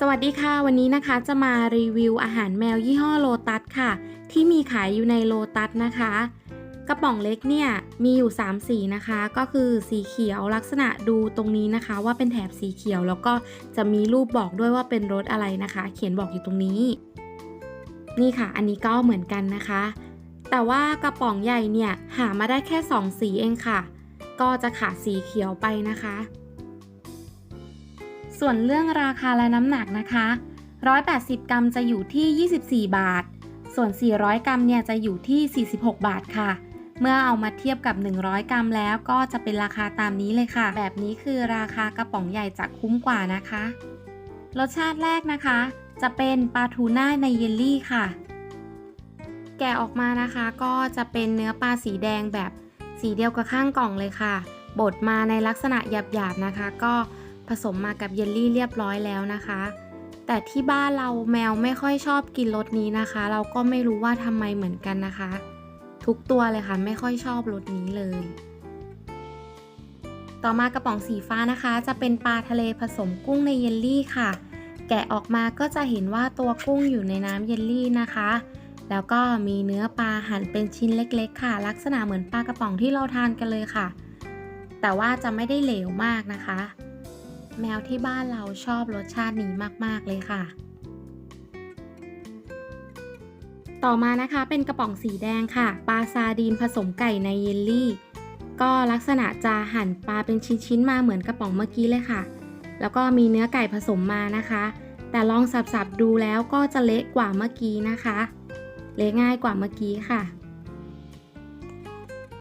สวัสดีค่ะ วันนี้นะคะจะมารีวิวอาหารแมวยี่ห้อโลตัสค่ะ ที่มีขายอยู่ในโลตัสนะคะ กระป๋องเล็กเนี่ยมีอยู่ 3 สีนะคะ ก็คือสีเขียวลักษณะดูตรงนี้นะคะ ว่าเป็นแถบสีเขียวแล้วก็จะมีรูปบอกด้วยว่าเป็นรสอะไรนะคะ เขียนบอกอยู่ตรงนี้ นี่ค่ะ อันนี้ก็เหมือนกันนะคะ แต่ว่ากระป๋องใหญ่เนี่ยหามาได้แค่ 2 สีเองค่ะ ก็จะขาดสีเขียวไปนะคะ ส่วนเรื่องราคาและน้ำหนักนะคะ 180 กรัมจะอยู่ที่ 24 บาท ส่วน 400 กรัมเนี่ยจะอยู่ที่ 46 บาทค่ะ เมื่อเอามาเทียบกับ 100 กรัมแล้วก็จะเป็นราคาตามนี้เลยค่ะ แบบนี้คือราคากระป๋องใหญ่จะคุ้มกว่านะคะ รสชาติแรกนะคะ จะเป็นปลาทูน่าในเยลลี่ค่ะ แกะออกมานะคะ ก็จะเป็นเนื้อปลาสีแดงแบบสีเดียวกับข้างกล่องเลยค่ะ บดมาในลักษณะหยาบๆนะคะ ก็ ผสมมากับเยลลี่เรียบร้อยแล้วนะคะ แต่ที่บ้านเราแมวไม่ค่อยชอบกินรสนี้นะคะ เราก็ไม่รู้ว่าทำไมเหมือนกันนะคะ ทุกตัวเลยค่ะไม่ค่อยชอบรสนี้เลย ต่อมากระป๋องสีฟ้านะคะ จะเป็นปลาทะเลผสมกุ้งในเยลลี่ค่ะ แกะออกมาก็จะเห็นว่าตัวกุ้งอยู่ในน้ำเยลลี่นะคะแล้วก็มีเนื้อปลาหั่นเป็นชิ้นเล็กๆ ค่ะ ลักษณะเหมือนปลากระป๋องที่เราทานกันเลยค่ะ แต่ว่าจะไม่ได้เหลวมากนะคะ แมวที่บ้านเราชอบรสชาตินี้มาก ๆ เลยค่ะ ต่อมานะคะเป็นกระป๋องสีแดงค่ะ ปลาซาดีนผสมไก่ในเยลลี่ ก็ลักษณะจะหั่นปลาเป็นชิ้น ๆ มาเหมือนกระป๋องเมื่อกี้เลยค่ะ แล้วก็มีเนื้อไก่ผสมมานะคะ แต่ลองสับ ๆ ดูแล้วก็จะเละกว่าเมื่อกี้นะคะ เละง่ายกว่าเมื่อกี้ค่ะ